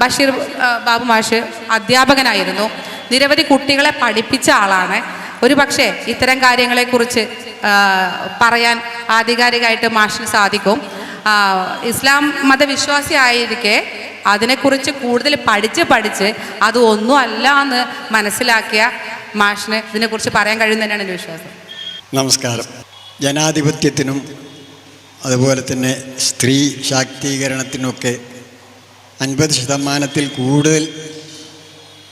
ബഷീർ ബാബു മാഷ് അധ്യാപകനായിരുന്നു. നിരവധി കുട്ടികളെ പഠിപ്പിച്ച ആളാണ്. ഒരു പക്ഷേ ഇത്തരം കാര്യങ്ങളെക്കുറിച്ച് പറയാൻ ആധികാരികമായിട്ട് മാഷിന് സാധിക്കും. ഇസ്ലാം മതവിശ്വാസി ആയിരിക്കെ അതിനെക്കുറിച്ച് കൂടുതൽ പഠിച്ച് പഠിച്ച് അത് ഒന്നും അല്ല എന്ന് മനസ്സിലാക്കിയ മാഷിന് ഇതിനെക്കുറിച്ച് പറയാൻ കഴിയും തന്നെയാണ് എന്റെ വിശ്വാസം. നമസ്കാരം. ജനാധിപത്യത്തിനും അതുപോലെ തന്നെ സ്ത്രീ ശാക്തീകരണത്തിനുമൊക്കെ അൻപത് ശതമാനത്തിൽ കൂടുതൽ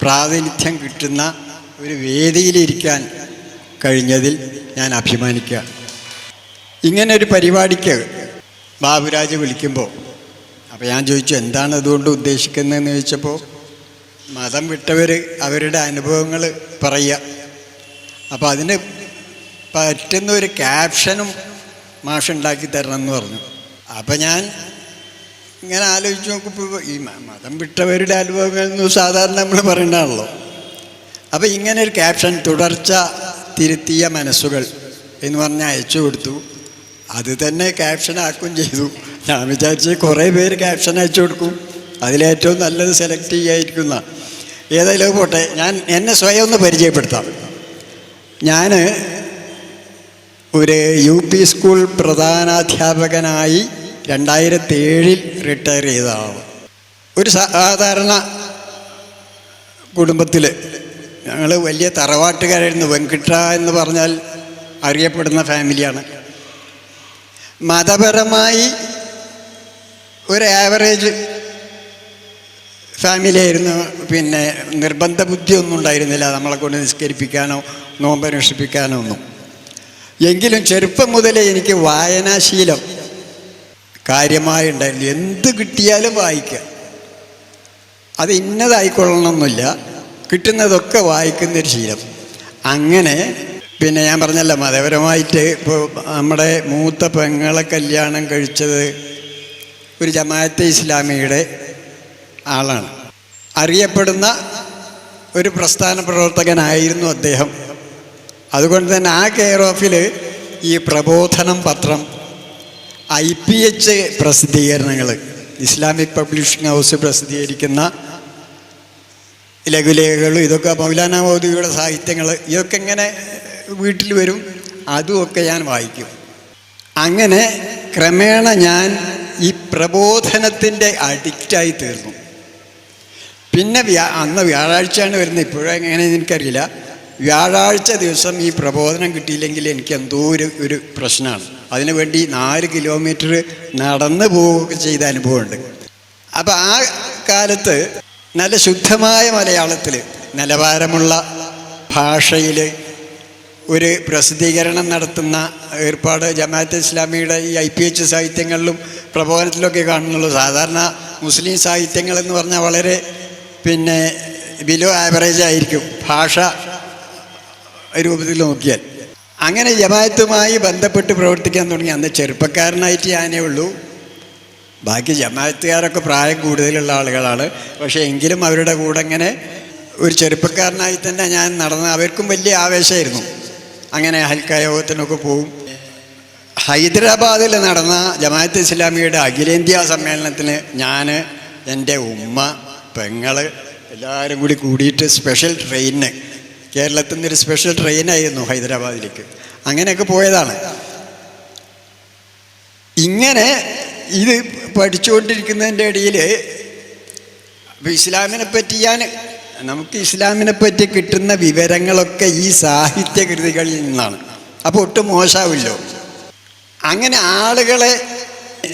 പ്രാതിനിധ്യം കിട്ടുന്ന ഒരു വേദിയിലിരിക്കാൻ കഴിഞ്ഞതിൽ ഞാൻ അഭിമാനിക്കുക. ഇങ്ങനെ ഒരു പരിപാടിക്ക് ബാബുരാജ് വിളിക്കുമ്പോൾ അപ്പോൾ ഞാൻ ചോദിച്ചു എന്താണ് അതുകൊണ്ട് ഉദ്ദേശിക്കുന്നതെന്ന് ചോദിച്ചപ്പോൾ മതം വിട്ടവർ അവരുടെ അനുഭവങ്ങൾ പറയുക. അപ്പോൾ അതിന് പറ്റുന്ന ഒരു ക്യാപ്ഷനും മാഷുണ്ടാക്കി തരണം എന്ന് പറഞ്ഞു. അപ്പോൾ ഞാൻ ഇങ്ങനെ ആലോചിച്ച് നോക്കുമ്പോൾ ഈ മതം വിട്ടവരുടെ അനുഭവങ്ങൾ എന്ന് സാധാരണ നമ്മൾ പറയണ്ടാണല്ലോ അപ്പോൾ ഇങ്ങനെ ഒരു ക്യാപ്ഷൻ തുടർച്ച തിരുത്തിയ മനസ്സുകൾ എന്ന് പറഞ്ഞ് അയച്ചു കൊടുത്തു. അത് തന്നെ ക്യാപ്ഷൻ ആക്കുകയും ചെയ്തു. ഞാൻ വിചാരിച്ച് കുറേ പേര് ക്യാപ്ഷൻ അയച്ചു കൊടുക്കും. അതിലേറ്റവും നല്ലത് സെലക്ട് ചെയ്യാതിരിക്കുന്ന. ഏതായാലും പോട്ടെ. ഞാൻ എന്നെ സ്വയം ഒന്ന് പരിചയപ്പെടുത്താം. ഞാൻ ഒരു യു പി സ്കൂൾ പ്രധാനാധ്യാപകനായി രണ്ടായിരത്തി ഏഴിൽ റിട്ടയർ ചെയ്ത ഒരു സാധാരണ കുടുംബത്തിൽ ഞങ്ങൾ വലിയ തറവാട്ടുകാരായിരുന്നു. വെങ്കിട്ട എന്ന് പറഞ്ഞാൽ അറിയപ്പെടുന്ന ഫാമിലിയാണ്. മതപരമായി ഒരു ആവറേജ് ഫാമിലി ആയിരുന്നു. പിന്നെ നിർബന്ധ ബുദ്ധിയൊന്നും ഉണ്ടായിരുന്നില്ല. നമ്മളെ കൊണ്ട് നിസ്കരിപ്പിക്കാനോ നോമ്പനുഷ്ഠിപ്പിക്കാനോ ഒന്നും. എങ്കിലും ചെറുപ്പം മുതലേ എനിക്ക് വായനാശീലം കാര്യമായി ഉണ്ടായിരുന്നു എന്ത് കിട്ടിയാലും വായിക്കുക അത് ഇന്നതായിക്കൊള്ളണമെന്നില്ല. കിട്ടുന്നതൊക്കെ വായിക്കുന്നൊരു ശീലം. അങ്ങനെ പിന്നെ ഞാൻ പറഞ്ഞല്ല മതപരമായിട്ട് ഇപ്പോൾ നമ്മുടെ മൂത്ത പെങ്ങളെ കല്യാണം കഴിച്ചത് ഒരു ജമാഅത്തെ ഇസ്ലാമിയുടെ ആളാണ്. അറിയപ്പെടുന്ന ഒരു പ്രസ്ഥാന പ്രവർത്തകനായിരുന്നു അദ്ദേഹം. അതുകൊണ്ട് തന്നെ ആ കെയർ ഓഫിൽ ഈ പ്രബോധനം പത്രം ഐ പി എച്ച് പ്രസിദ്ധീകരണങ്ങൾ ഇസ്ലാമിക് പബ്ലിഷിംഗ് ഹൗസ് പ്രസിദ്ധീകരിക്കുന്ന ലഘുലേഖകളും ഇതൊക്കെ മൗലാന മൗദിയുടെ സാഹിത്യങ്ങൾ ഇതൊക്കെ എങ്ങനെ വീട്ടിൽ വരും. അതുമൊക്കെ ഞാൻ വായിക്കും. അങ്ങനെ ക്രമേണ ഞാൻ ഈ പ്രബോധനത്തിന്റെ അഡിക്റ്റായി തീർന്നു. പിന്നെ വ്യാ അന്ന് വ്യാഴാഴ്ചയാണ് വരുന്നത്. ഇപ്പോഴും എങ്ങനെയെന്ന് എനിക്കറിയില്ല. വ്യാഴാഴ്ച ദിവസം ഈ പ്രബോധനം കിട്ടിയില്ലെങ്കിൽ എനിക്ക് എന്തോ ഒരു ഒരു പ്രശ്നമാണ്. അതിനുവേണ്ടി നാല് കിലോമീറ്റർ നടന്നു പോവുകയൊക്കെ ചെയ്ത അനുഭവമുണ്ട്. അപ്പം ആ കാലത്ത് നല്ല ശുദ്ധമായ മലയാളത്തിൽ നിലവാരമുള്ള ഭാഷയിൽ ഒരു പ്രസിദ്ധീകരണം നടത്തുന്ന ഏർപ്പാട് ജമാഅത്ത് ഇസ്ലാമിയുടെ ഈ ഐ പി എച്ച് സാഹിത്യങ്ങളിലും പ്രബോധനത്തിലൊക്കെ കാണുന്നുള്ളൂ. സാധാരണ മുസ്ലിം സാഹിത്യങ്ങൾ എന്ന് പറഞ്ഞാൽ വളരെ പിന്നെ ബിലോ ആവറേജ് ആയിരിക്കും. ഭാഷ രൂപത്തിൽ നോക്കിയാൽ. അങ്ങനെ ജമാഅത്തുമായി ബന്ധപ്പെട്ട് പ്രവർത്തിക്കാൻ തുടങ്ങി. അന്ന് ചെറുപ്പക്കാരനായിട്ട് ഞാനേ ഉള്ളൂ. ബാക്കി ജമാഅത്തുകാരൊക്കെ പ്രായം കൂടുതലുള്ള ആളുകളാണ്. പക്ഷേ എങ്കിലും അവരുടെ കൂടെ ഇങ്ങനെ ഒരു ചെറുപ്പക്കാരനായി തന്നെ ഞാൻ നടന്ന അവർക്കും വലിയ ആവേശമായിരുന്നു. അങ്ങനെ ഹൽക്ക യോഗത്തിനൊക്കെ പോവും. ഹൈദരാബാദിൽ നടന്ന ജമാഅത്ത് ഇസ്ലാമിയുടെ അഖിലേന്ത്യാ സമ്മേളനത്തിന് ഞാൻ എന്റെ ഉമ്മ പെങ്ങൾ എല്ലാവരും കൂടി കൂടിയിട്ട് സ്പെഷ്യൽ ട്രെയിനിന് കേരളത്തിൽ നിന്നൊരു സ്പെഷ്യൽ ട്രെയിനായിരുന്നു ഹൈദരാബാദിലേക്ക്. അങ്ങനെയൊക്കെ പോയതാണ്. ഇങ്ങനെ ഇത് പഠിച്ചുകൊണ്ടിരിക്കുന്നതിന്റെ ഇടയിൽ ഇപ്പം ഇസ്ലാമിനെ പറ്റി ഞാൻ നമുക്ക് ഇസ്ലാമിനെ പറ്റി കിട്ടുന്ന വിവരങ്ങളൊക്കെ ഈ സാഹിത്യകൃതികളിൽ നിന്നാണ്. അപ്പോൾ ഒട്ടും മോശമാവില്ലോ. അങ്ങനെ ആളുകളെ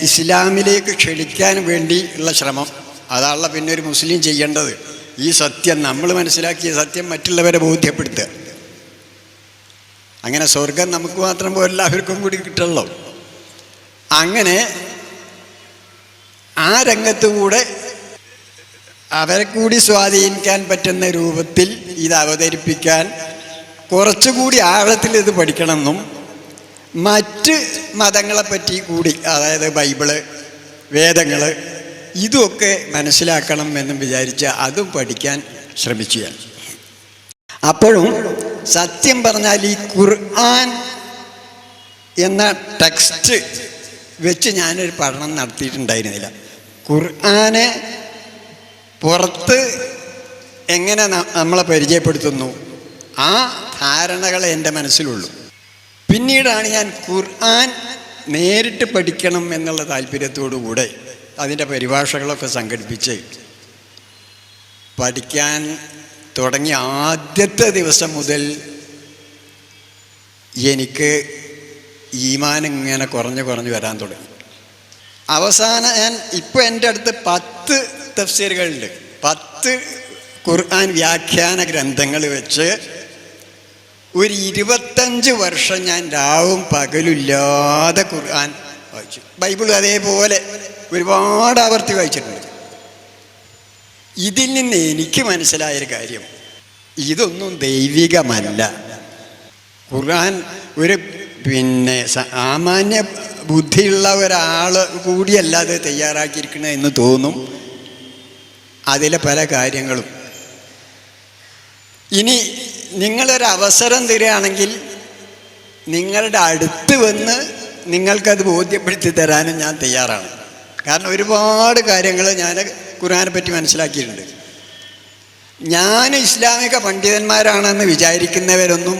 ഇസ്ലാമിലേക്ക് ക്ഷണിക്കാൻ വേണ്ടി ഉള്ള ശ്രമം അതാണല്ലോ പിന്നെ ഒരു മുസ്ലിം ചെയ്യേണ്ടത്. ഈ സത്യം നമ്മൾ മനസ്സിലാക്കിയ സത്യം മറ്റുള്ളവരെ ബോധ്യപ്പെടുത്തുക. അങ്ങനെ സ്വർഗം നമുക്ക് മാത്രം എല്ലാവർക്കും കൂടി കിട്ടുള്ളൂ അങ്ങനെ ആ രംഗത്തുകൂടെ അവരെ കൂടി സ്വാധീനിക്കാൻ പറ്റുന്ന രൂപത്തിൽ ഇത് അവതരിപ്പിക്കാൻ കുറച്ചുകൂടി ആഴത്തിൽ ഇത് പഠിക്കണമെന്നും മറ്റ് മതങ്ങളെപ്പറ്റി കൂടി അതായത് ബൈബിൾ വേദങ്ങൾ ഇതുമൊക്കെ മനസ്സിലാക്കണം എന്നും വിചാരിച്ച് അതും പഠിക്കാൻ ശ്രമിച്ചു അപ്പോഴും സത്യം പറഞ്ഞാൽ ഈ ഖുർആൻ എന്ന ടെക്സ്റ്റ് വെച്ച് ഞാനൊരു പഠനം നടത്തിയിട്ടുണ്ടായിരുന്നില്ല. ഖുർആനെ പുറത്ത് എങ്ങനെ നമ്മളെ പരിചയപ്പെടുത്തുന്നു? ആ ധാരണകൾ എന്റെ മനസ്സിലുള്ളൂ. പിന്നീടാണ് ഞാൻ ഖുർആൻ നേരിട്ട് പഠിക്കണം എന്നുള്ള താല്പര്യത്തോടു കൂടെ അതിന്റെ പരിഭാഷകളൊക്കെ സംഘടിപ്പിച്ച് പഠിക്കാൻ തുടങ്ങിയ ആദ്യത്തെ ദിവസം മുതൽ എനിക്ക് ഈമാൻ ഇങ്ങനെ കുറഞ്ഞ് കുറഞ്ഞ് വരാൻ തുടങ്ങി. അവസാനം ഞാൻ ഇപ്പോൾ എന്റെ അടുത്ത് പത്ത് തഫ്സീറുകളുണ്ട്. പത്ത് ഖുർആൻ വ്യാഖ്യാന ഗ്രന്ഥങ്ങൾ വെച്ച് ഒരു ഇരുപത്തഞ്ച് വർഷം ഞാൻ രാവും പകലില്ലാതെ ഖുർആൻ വായിച്ചു. ബൈബിൾ അതേപോലെ ഒരുപാട് ആവർത്തി വായിച്ചിട്ടുണ്ട്. ഇതിൽ നിന്ന് എനിക്ക് മനസ്സിലായൊരു കാര്യം. ഇതൊന്നും ദൈവികമല്ല. ഖുർആൻ ഒരു പിന്നെ സാമാന്യ ബുദ്ധിയുള്ള ഒരാൾ കൂടിയല്ല അത് തയ്യാറാക്കിയിരിക്കണത് എന്ന് തോന്നും. അതിലെ പല കാര്യങ്ങളും. ഇനി നിങ്ങളൊരു അവസരം തരികയാണെങ്കിൽ നിങ്ങളുടെ അടുത്ത് വന്ന് നിങ്ങൾക്കത് ബോധ്യപ്പെടുത്തി തരാനും ഞാൻ തയ്യാറാണ്. കാരണം ഒരുപാട് കാര്യങ്ങൾ ഞാൻ ഖുർആനെ പറ്റി മനസ്സിലാക്കിയിട്ടുണ്ട്. ഞാൻ ഇസ്ലാമിക പണ്ഡിതന്മാരാണെന്ന് വിചാരിക്കുന്നവരൊന്നും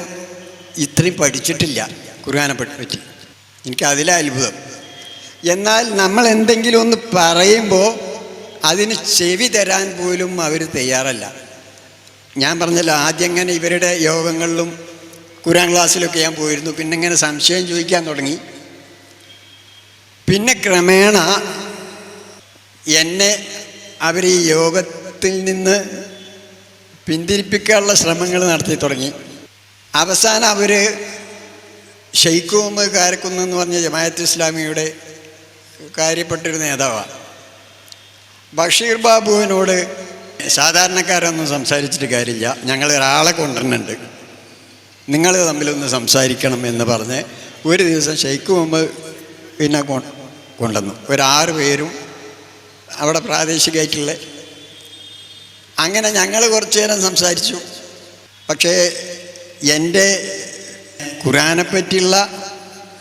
ഇത്രയും പഠിച്ചിട്ടില്ല ഖുർആാനെ പറ്റി. എനിക്ക് അതിലെ അത്ഭുതം. എന്നാൽ നമ്മൾ എന്തെങ്കിലും ഒന്ന് പറയുമ്പോൾ അതിന് ചെവി തരാൻ പോലും അവർ തയ്യാറല്ല. ഞാൻ പറഞ്ഞല്ലോ ആദ്യം ഇങ്ങനെ ഇവരുടെ യോഗങ്ങളിലും ഖുരാൻ ക്ലാസ്സിലൊക്കെ ഞാൻ പോയിരുന്നു. പിന്നെ ഇങ്ങനെ സംശയം ചോദിക്കാൻ തുടങ്ങി. പിന്നെ ക്രമേണ എന്നെ അവർ ഈ യോഗത്തിൽ നിന്ന് പിന്തിരിപ്പിക്കാനുള്ള ശ്രമങ്ങൾ നടത്തി തുടങ്ങി. അവസാനം അവർ ഷെയ്ഖ് കാരക്കുന്ന് എന്ന് പറഞ്ഞ ജമായത്ത് ഇസ്ലാമിയുടെ കാര്യപ്പെട്ടൊരു നേതാവാണ് ബഷീർ ബാബുവിനോട് സാധാരണക്കാരൊന്നും സംസാരിച്ചിട്ട് കാര്യമില്ല. ഞങ്ങൾ ഒരാളെ കൊണ്ടുവരുന്നുണ്ട്. നിങ്ങൾ തമ്മിലൊന്ന് സംസാരിക്കണം എന്ന് പറഞ്ഞ് ഒരു ദിവസം ഷെയ്ഖ് പിന്നെ കൊണ്ടുവന്നു. ഒരാറ് പേരും അവിടെ പ്രാദേശികമായിട്ടുള്ള. അങ്ങനെ ഞങ്ങൾ കുറച്ചു നേരം സംസാരിച്ചു. പക്ഷേ എന്റെ ഖുർആനെ പറ്റിയുള്ള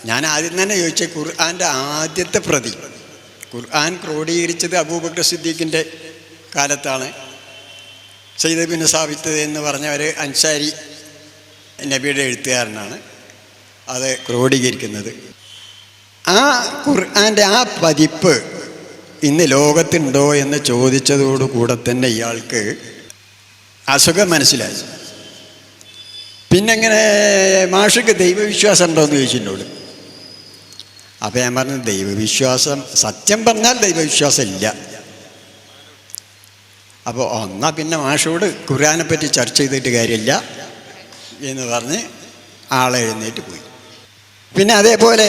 ഞാൻ ആദ്യം തന്നെ ചോദിച്ച ഖുർആാന്റെ ആദ്യത്തെ പ്രതി. ഖുർആൻ ക്രോഡീകരിച്ചത് അബൂബക്കർ സിദ്ദീഖിന്റെ കാലത്താണ്. സെയ്ദ് ബിൻ സാബിത്ത് എന്ന് പറഞ്ഞ ഒരു അൻസാരി നബിയുടെ എഴുത്തുകാരനാണ് അത് ക്രോഡീകരിക്കുന്നത്. ആ ഖുർആന്റെ ആ പതിപ്പ് ഇന്ന് ലോകത്തുണ്ടോ എന്ന് ചോദിച്ചതോടുകൂടെ തന്നെ ഇയാൾക്ക് അസുഖം മനസ്സിലായി. പിന്നെങ്ങനെ മാഷിക്ക് ദൈവവിശ്വാസം ഉണ്ടോ എന്ന് ചോദിച്ചിട്ടുള്ളൂ അപ്പം ഞാൻ പറഞ്ഞു ദൈവവിശ്വാസം സത്യം പറഞ്ഞാൽ ദൈവവിശ്വാസം ഇല്ല. അപ്പോൾ ഒന്നാ പിന്നെ മാഷോട് ഖുർആനെ പറ്റി ചർച്ച ചെയ്തിട്ട് കാര്യമില്ല എന്ന് പറഞ്ഞ് ആളെ എഴുന്നേറ്റ് പോയി. പിന്നെ അതേപോലെ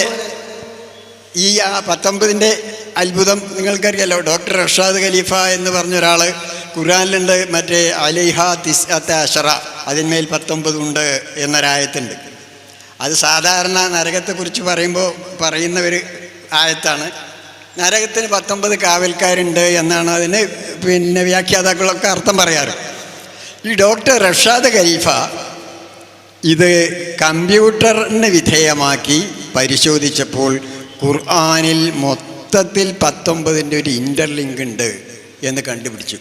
ഈ ആ പത്തൊമ്പതിന്റെ അത്ഭുതം നിങ്ങൾക്കറിയാലോ. ഡോക്ടർ റഷാദ് ഖലീഫ എന്ന് പറഞ്ഞ ഒരാൾ ഖുറാനിലുണ്ട് മറ്റേ അലിഹ തിസ് അഷറ അതിന്മേൽ പത്തൊമ്പതുണ്ട് എന്നൊരായത്തുണ്ട്. അത് സാധാരണ നരകത്തെക്കുറിച്ച് പറയുമ്പോൾ പറയുന്ന ഒരു ആയത്താണ്. നരകത്തിന് പത്തൊമ്പത് കാവൽക്കാരുണ്ട് എന്നാണ് അതിന് പിന്നെ വ്യാഖ്യാതാക്കളൊക്കെ അർത്ഥം പറയാറ്. ഈ ഡോക്ടർ റഷാദ് ഖലീഫ ഇത് കമ്പ്യൂട്ടറിന് വിധേയമാക്കി പരിശോധിച്ചപ്പോൾ ഖുർആാനിൽ മൊത്തത്തിൽ പത്തൊമ്പതിന്റെ ഒരു ഇന്റർലിങ്ക് ഉണ്ട് എന്ന് കണ്ടുപിടിച്ചു.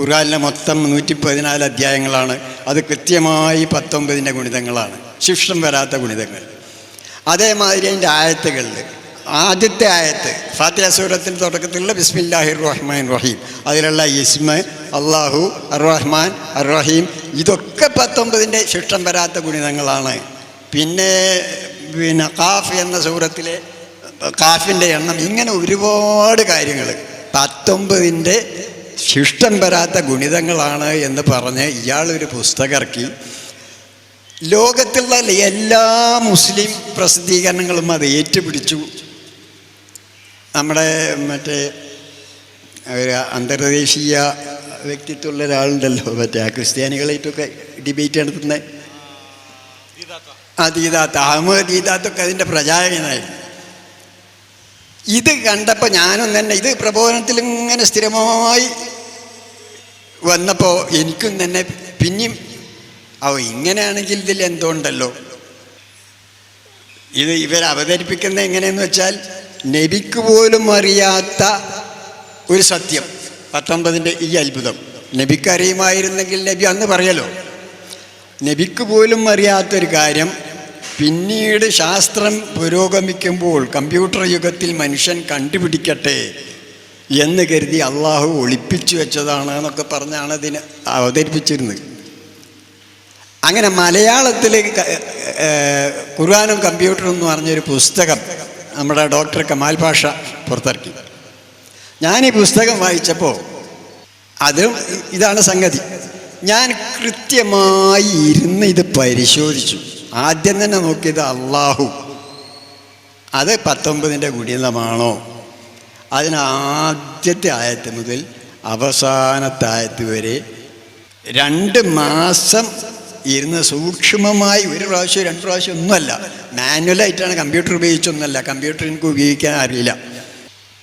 ഖുർആാനിലെ മൊത്തം നൂറ്റി പതിനാല് അധ്യായങ്ങളാണ്. അത് കൃത്യമായി പത്തൊമ്പതിന്റെ ഗുണിതങ്ങളാണ്. ശിക്ഷം വരാത്ത ഗുണിതങ്ങൾ. അതേമാതിരി അതിന്റെ ആയത്തുകളിൽ ആദ്യത്തെ ആയത്ത് ഫാത്തിഹ സൂറത്തിന്റെ തുടക്കത്തിലുള്ള ബിസ്മില്ലാഹിർ റഹ്മാൻ റഹീം. അതിലുള്ള ഇസ്മ അള്ളാഹു അർ-റഹ്മാൻ അർ-റഹീം. ഇതൊക്കെ പത്തൊമ്പതിന്റെ ശിക്ഷം വരാത്ത ഗുണിതങ്ങളാണ്. പിന്നെ പിന്നെ കാഫ് എന്ന സൂറത്തിലെ കാഫിന്റെ എണ്ണം ഇങ്ങനെ ഒരുപാട് കാര്യങ്ങൾ. പത്തൊമ്പതിന്റെ ശിഷ്ടം വരാത്ത ഗുണിതങ്ങളാണ് എന്ന് പറഞ്ഞ് ഇയാളൊരു പുസ്തകം ഇറക്കി ലോകത്തുള്ള എല്ലാ മുസ്ലിം പ്രസിദ്ധീകരണങ്ങളും അത് ഏറ്റുപിടിച്ചു. നമ്മുടെ മറ്റേ ഒരു അന്തർദേശീയ വ്യക്തിത്വമുള്ള ഒരാളുണ്ടല്ലോ മറ്റേ ആ ക്രിസ്ത്യാനികളായിട്ടൊക്കെ ഡിബേറ്റ് നടത്തുന്ന ദീദാത്ത് അഹമ്മദ് ദീദാത്തൊക്കെ അതിന്റെ പ്രചാരകനായിരുന്നു. ഇത് കണ്ടപ്പോൾ ഞാനും തന്നെ ഇത് പ്രബോധനത്തിൽ ഇങ്ങനെ സ്ഥിരമായി വന്നപ്പോൾ എനിക്കും തന്നെ പിന്നെയും ഓ ഇങ്ങനെയാണെങ്കിൽ ഇതിൽ എന്തോ ഉണ്ടല്ലോ ഇത് ഇവർ അവതരിപ്പിക്കുന്ന എങ്ങനെയെന്ന് വെച്ചാൽ നബിക്ക് പോലും അറിയാത്ത ഒരു സത്യം. പത്തൊമ്പതിന്റെ ഈ അത്ഭുതം. നബിക്ക് അറിയുമായിരുന്നെങ്കിൽ നബി അന്ന് പറയലോ നബിക്ക് പോലും അറിയാത്തൊരു കാര്യം പിന്നീട് ശാസ്ത്രം പുരോഗമിക്കുമ്പോൾ കമ്പ്യൂട്ടർ യുഗത്തിൽ മനുഷ്യൻ കണ്ടുപിടിക്കട്ടെ എന്ന് കരുതി അള്ളാഹു ഒളിപ്പിച്ചു വെച്ചതാണ് എന്നൊക്കെ പറഞ്ഞാണ് അതിന് അവതരിപ്പിച്ചിരുന്നത്. അങ്ങനെ മലയാളത്തിൽ ഖുർആാനും കമ്പ്യൂട്ടറും എന്ന് പറഞ്ഞൊരു പുസ്തകം നമ്മുടെ ഡോക്ടർ കമാൽ ഭാഷ പുറത്തിറക്കി. ഞാൻ ഈ പുസ്തകം വായിച്ചപ്പോൾ അത് ഇതാണ് സംഗതി. ഞാൻ കൃത്യമായി ഇരുന്ന് ഇത് പരിശോധിച്ചു. ആദ്യം തന്നെ നോക്കിയത് അള്ളാഹു അത് പത്തൊമ്പതിന്റെ ഗുണിതമാണോ അതിന് ആദ്യത്തെ ആയത്ത് മുതൽ അവസാനത്തെ ആയത്ത് വരെ രണ്ട് മാസം ഇരുന്ന് സൂക്ഷ്മമായി ഒരു പ്രാവശ്യം രണ്ട് പ്രാവശ്യം ഒന്നുമല്ല. മാനുവലായിട്ടാണ് കമ്പ്യൂട്ടർ ഉപയോഗിച്ചൊന്നുമല്ല. കമ്പ്യൂട്ടർ എനിക്ക് ഉപയോഗിക്കാൻ അറിയില്ല.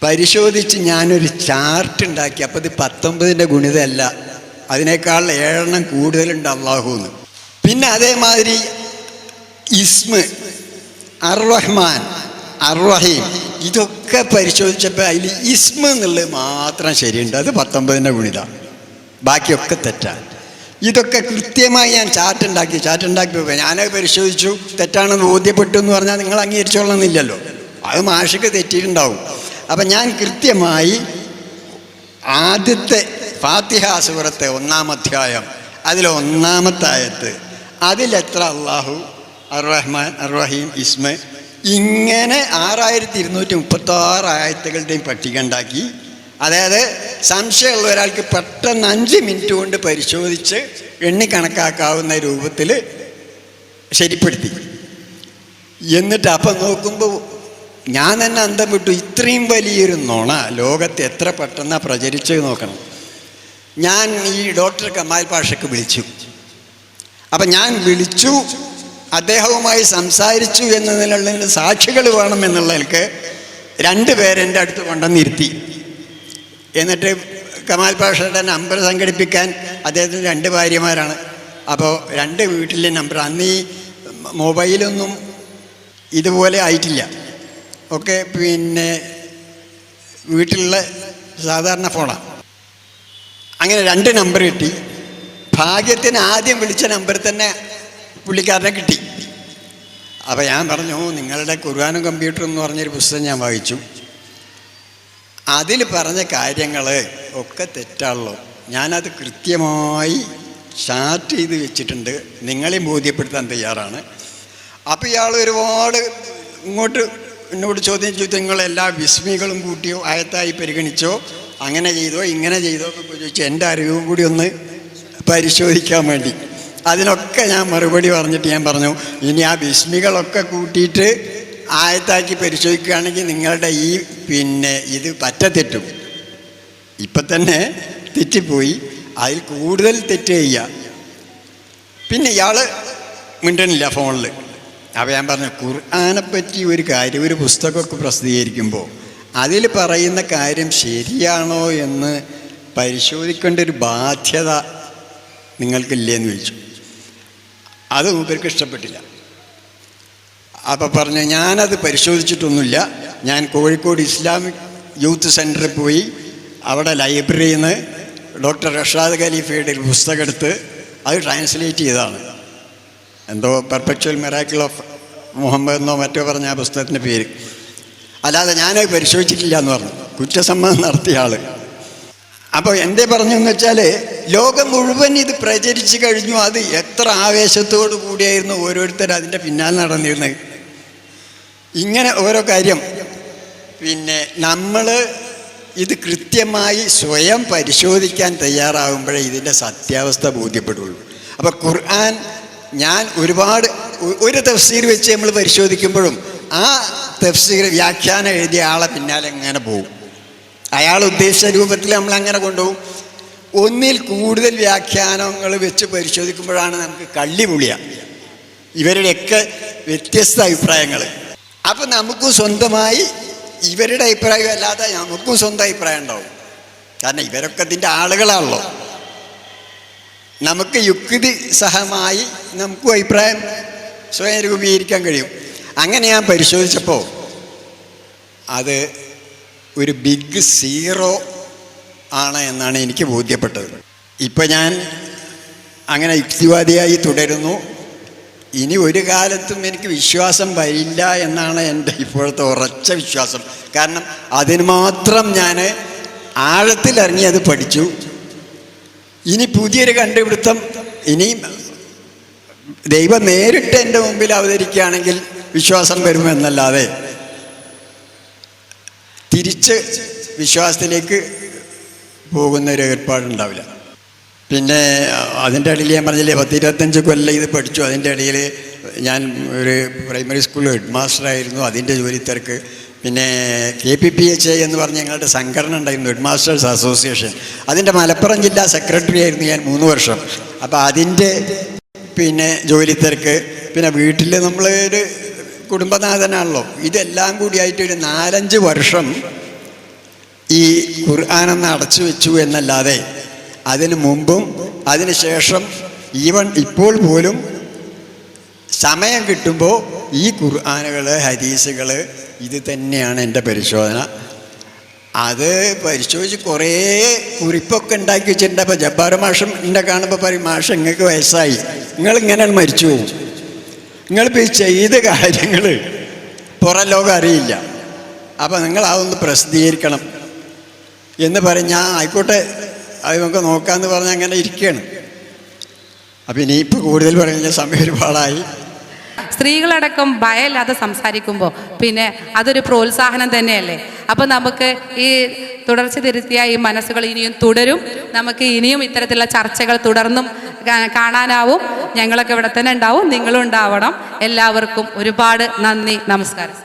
പരിശോധിച്ച് ഞാനൊരു ചാർട്ട് ഉണ്ടാക്കി. അപ്പോൾ ഇത് പത്തൊമ്പതിന്റെ ഗുണിതമല്ല. അതിനേക്കാൾ ഏഴെണ്ണം കൂടുതലുണ്ട് അള്ളാഹു എന്ന് പിന്നെ അതേമാതിരി ഇസ്മ അർറഹ്മാൻ അർറഹീം ഇതൊക്കെ പരിശോധിച്ചപ്പോൾ അതിൽ ഇസ്മ എന്നുള്ളത് മാത്രം ശരിയുണ്ട്. അത് പത്തൊമ്പതിന്റെ ഗുണിത. ബാക്കിയൊക്കെ തെറ്റാണ്. ഇതൊക്കെ കൃത്യമായി ഞാൻ ചാറ്റുണ്ടാക്കി ഉണ്ടാക്കി. ഞാനത് പരിശോധിച്ചു. തെറ്റാണെന്ന് ബോധ്യപ്പെട്ടു എന്ന് പറഞ്ഞാൽ നിങ്ങൾ അംഗീകരിച്ചോളണമെന്നില്ലല്ലോ. അത് മാഷിക്ക് തെറ്റിയിട്ടുണ്ടാവും. അപ്പം ഞാൻ കൃത്യമായി ആദ്യത്തെ ഫാത്തിഹ സൂറത്തെ ഒന്നാം അധ്യായം അതിലെ ഒന്നാമത്തെ ആയത്ത് അതിലെത്ര അള്ളാഹു അർറഹ്മാൻ അറുറഹീം ഇസ്മ ഇങ്ങനെ ആറായിരത്തി ഇരുന്നൂറ്റി മുപ്പത്തി ആറ് ആയത്തുകളുടെയും പട്ടിക ഉണ്ടാക്കി. അതായത് സംശയമുള്ള ഒരാൾക്ക് പെട്ടെന്ന് അഞ്ച് മിനിറ്റ് കൊണ്ട് പരിശോധിച്ച് എണ്ണി കണക്കാക്കാവുന്ന രൂപത്തിൽ ശരിപ്പെടുത്തി. എന്നിട്ട് അപ്പം നോക്കുമ്പോൾ ഞാൻ തന്നെ അന്തം വിട്ടു. ഇത്രയും വലിയൊരു നുണ ലോകത്ത് എത്ര പെട്ടെന്നാണ് പ്രചരിച്ചത് നോക്കണം. ഞാൻ ഈ ഡോക്ടർ കമാൽ പാഷയ്ക്ക് വിളിച്ചു. അപ്പം ഞാൻ വിളിച്ചു. അദ്ദേഹവുമായി സംസാരിച്ചു എന്നതിനുള്ള സാക്ഷികൾ വേണം എന്നുള്ളതിൽക്ക് രണ്ട് പേരെന്റെ അടുത്ത് കൊണ്ടുവന്നിരുത്തി. എന്നിട്ട് കമാൽ പാഷയുടെ നമ്പർ സംഘടിപ്പിക്കാൻ അദ്ദേഹത്തിന് രണ്ട് ഭാര്യമാരാണ്. അപ്പോൾ രണ്ട് വീട്ടിലെ നമ്പർ അന്ന് ഈ മൊബൈലൊന്നും ഇതുപോലെ ആയിട്ടില്ല. ഒക്കെ പിന്നെ വീട്ടിലുള്ള സാധാരണ ഫോണാണ് അങ്ങനെ രണ്ട് നമ്പർ കിട്ടി. ഭാഗ്യത്തിന് ആദ്യം വിളിച്ച നമ്പർ തന്നെ പുള്ളിക്കാരനെ കിട്ടി. അപ്പോൾ ഞാൻ പറഞ്ഞു നിങ്ങളുടെ കുർബാനും കമ്പ്യൂട്ടർ എന്ന് പറഞ്ഞൊരു പുസ്തകം ഞാൻ വായിച്ചു. അതിൽ പറഞ്ഞ കാര്യങ്ങൾ ഒക്കെ തെറ്റാണല്ലോ. ഞാനത് കൃത്യമായി ചാർട്ട് ചെയ്ത് വെച്ചിട്ടുണ്ട്. നിങ്ങളെയും ബോധ്യപ്പെടുത്താൻ തയ്യാറാണ്. അപ്പോൾ ഇയാൾ ഒരുപാട് ഇങ്ങോട്ട് എന്നോട് ചോദ്യം ചോദിച്ചു നിങ്ങൾ എല്ലാ വിസ്മികളും കൂട്ടിയോ ആയത്തായി പരിഗണിച്ചോ? അങ്ങനെ ചെയ്തോ ഇങ്ങനെ ചെയ്തോ? എന്നൊക്കെ ചോദിച്ചു. എന്റെ അറിവും കൂടി ഒന്ന് പരിശോധിക്കാൻ വേണ്ടി. അതിനൊക്കെ ഞാൻ മറുപടി പറഞ്ഞിട്ട് ഞാൻ പറഞ്ഞു ഇനി ആ ഭീഷ്മികളൊക്കെ കൂട്ടിയിട്ട് ആയത്താക്കി പരിശോധിക്കുകയാണെങ്കിൽ നിങ്ങളുടെ ഈ പിന്നെ ഇത് പറ്റ തെറ്റും ഇപ്പം തന്നെ തെറ്റിപ്പോയി. അതിൽ കൂടുതൽ തെറ്റ് ചെയ്യുക പിന്നെ ഇയാൾ മിണ്ടനില്ല ഫോണിൽ. അപ്പോൾ ഞാൻ പറഞ്ഞു ഖുർആനെ പറ്റി ഒരു കാര്യം ഒരു പുസ്തകമൊക്കെ പ്രസിദ്ധീകരിക്കുമ്പോൾ അതിൽ പറയുന്ന കാര്യം ശരിയാണോ എന്ന് പരിശോധിക്കേണ്ട ഒരു ബാധ്യത നിങ്ങൾക്കില്ലേന്ന് ചോദിച്ചു. അത് മൂപ്പർക്ക് ഇഷ്ടപ്പെട്ടില്ല. അപ്പോൾ പറഞ്ഞു ഞാനത് പരിശോധിച്ചിട്ടൊന്നുമില്ല. ഞാൻ കോഴിക്കോട് ഇസ്ലാമിക് യൂത്ത് സെന്ററിൽ പോയി അവിടെ ലൈബ്രറിയിൽ നിന്ന് ഡോക്ടർ റഷാദ് ഖലീഫയുടെ ഒരു പുസ്തകം എടുത്ത് അത് ട്രാൻസ്ലേറ്റ് ചെയ്തതാണ്. എന്തോ പെർപ്പച്വൽ മെറാക്കിൾ ഓഫ് മുഹമ്മദ് എന്നോ മറ്റോ പറഞ്ഞ ആ പുസ്തകത്തിന്റെ പേര്. അല്ലാതെ ഞാനത് പരിശോധിച്ചിട്ടില്ല എന്ന് പറഞ്ഞു. കുറ്റസമ്മതം നടത്തിയ ആൾ അപ്പോൾ എന്തേ പറഞ്ഞു എന്ന് വെച്ചാൽ ലോകം മുഴുവൻ ഇത് പ്രചരിച്ചു കഴിഞ്ഞു. അത് എത്ര ആവേശത്തോടു കൂടിയായിരുന്നു ഓരോരുത്തർ അതിന്റെ പിന്നാലെ നടന്നിരുന്നത്. ഇങ്ങനെ ഓരോ കാര്യം. പിന്നെ നമ്മൾ ഇത് കൃത്യമായി സ്വയം പരിശോധിക്കാൻ തയ്യാറാകുമ്പോഴേ ഇതിന്റെ സത്യാവസ്ഥ ബോധ്യപ്പെടുള്ളൂ. അപ്പോൾ ഖുർആൻ ഞാൻ ഒരുപാട് ഒരു തഫ്സീർ വെച്ച് നമ്മൾ പരിശോധിക്കുമ്പോഴും ആ തഫ്സീർ വ്യാഖ്യാനം എഴുതിയ ആളെ പിന്നാലെ എങ്ങനെ പോകും. അയാൾ ഉദ്ദേശിച്ച രൂപത്തിൽ നമ്മൾ അങ്ങനെ കൊണ്ടുപോകും. ഒന്നിൽ കൂടുതൽ വ്യാഖ്യാനങ്ങൾ വെച്ച് പരിശോധിക്കുമ്പോഴാണ് നമുക്ക് കള്ളി പുളിയ. ഇവരുടെയൊക്കെ വ്യത്യസ്ത അഭിപ്രായങ്ങൾ. അപ്പം നമുക്കും സ്വന്തമായി ഇവരുടെ അഭിപ്രായം അല്ലാതെ നമുക്കും സ്വന്തം അഭിപ്രായം ഉണ്ടാവും. കാരണം ഇവരൊക്കെ ഇതിന്റെ ആളുകളാണല്ലോ. നമുക്ക് യുക്തി സഹമായി നമുക്കും അഭിപ്രായം സ്വയം രൂപീകരിക്കാൻ കഴിയും. അങ്ങനെ ഞാൻ പരിശോധിച്ചപ്പോൾ അത് ഒരു ബിഗ് സീറോ ആണ് എന്നാണ് എനിക്ക് ബോധ്യപ്പെട്ടത്. ഇപ്പം ഞാൻ അങ്ങനെ യുക്തിവാദിയായി തുടരുന്നു. ഇനി ഒരു കാലത്തും എനിക്ക് വിശ്വാസം വരില്ല എന്നാണ് എന്റെ ഇപ്പോഴത്തെ ഉറച്ച വിശ്വാസം. കാരണം അതിന് മാത്രം ഞാൻ ആഴത്തിലിറങ്ങി അത് പഠിച്ചു. ഇനി പുതിയൊരു കണ്ടുപിടുത്തം ഇനിയും ദൈവം നേരിട്ട് എന്റെ മുമ്പിൽ അവതരിക്കുകയാണെങ്കിൽ വിശ്വാസം വരുമെന്നല്ലാതെ തിരിച്ച് വിശ്വാസത്തിലേക്ക് പോകുന്ന ഒരു ഏർപ്പാടുണ്ടാവില്ല. പിന്നെ അതിന്റെ ഇടയിൽ ഞാൻ പറഞ്ഞില്ലേ പത്ത് ഇരുപത്തഞ്ച് കൊല്ലം ഇത് പഠിച്ചു. അതിന്റെ ഇടയിൽ ഞാൻ ഒരു പ്രൈമറി സ്കൂൾ ഹെഡ് മാസ്റ്ററായിരുന്നു അതിന്റെ ജോലി തിരക്ക്. പിന്നെ കെ പി പി എച്ച് എന്ന് പറഞ്ഞ ഞങ്ങളുടെ സംഘടന ഉണ്ടായിരുന്നു ഹെഡ് മാസ്റ്റേഴ്സ് അസോസിയേഷൻ. അതിന്റെ മലപ്പുറം ജില്ലാ സെക്രട്ടറി ആയിരുന്നു ഞാൻ മൂന്ന് വർഷം. അപ്പോൾ അതിന്റെ പിന്നെ ജോലി തിരക്ക്. പിന്നെ വീട്ടിൽ നമ്മൾ ഒരു കുടുംബനാഥനാണല്ലോ. ഇതെല്ലാം കൂടിയായിട്ട് ഒരു നാലഞ്ച് വർഷം ഈ ഖുർആാനെന്ന് അടച്ചു വെച്ചു എന്നല്ലാതെ അതിനു മുമ്പും അതിനു ശേഷം ഈവൻ ഇപ്പോൾ പോലും സമയം കിട്ടുമ്പോൾ ഈ ഖുർആാനുകൾ ഹദീസുകൾ ഇത് തന്നെയാണ് എന്റെ പരിശോധന. അത് പരിശോധിച്ച് കുറേ കുറിപ്പൊക്കെ ഉണ്ടാക്കി വെച്ചിട്ടുണ്ട്. അപ്പോൾ ജബ്ബാർ മാഷം എന്റെ കാണുമ്പോൾ പറയും മാഷം നിങ്ങൾക്ക് വയസ്സായി. നിങ്ങൾ ഇങ്ങനെയാണ് മരിച്ചു പോകും. നിങ്ങളിപ്പോൾ ഈ ചെയ്ത കാര്യങ്ങൾ പുറം ലോകം അറിയില്ല. അപ്പോൾ നിങ്ങൾ അതൊന്ന് പ്രസിദ്ധീകരിക്കണം. എന്ന് പറഞ്ഞ ഞാൻ ആയിക്കോട്ടെ അത് നമുക്ക് നോക്കാമെന്ന് പറഞ്ഞ് അങ്ങനെ ഇരിക്കുകയാണ്. അപ്പം ഇനിയിപ്പോൾ കൂടുതൽ പറയുന്ന സമയം ഒരുപാടായി. സ്ത്രീകളടക്കം ഭയമില്ലാതെ സംസാരിക്കുമ്പോൾ പിന്നെ അതൊരു പ്രോത്സാഹനം തന്നെയല്ലേ? അപ്പോൾ നമുക്ക് ഈ തുടർച്ച തിരുത്തിയ ഈ മനസ്സുകൾ ഇനിയും തുടരും. നമുക്ക് ഇനിയും ഇത്തരത്തിലുള്ള ചർച്ചകൾ തുടർന്നും കാണാനാവും. ഞങ്ങളൊക്കെ ഇവിടെ തന്നെ ഉണ്ടാവും. നിങ്ങളും ഉണ്ടാവണം. എല്ലാവർക്കും ഒരുപാട് നന്ദി നമസ്കാരം.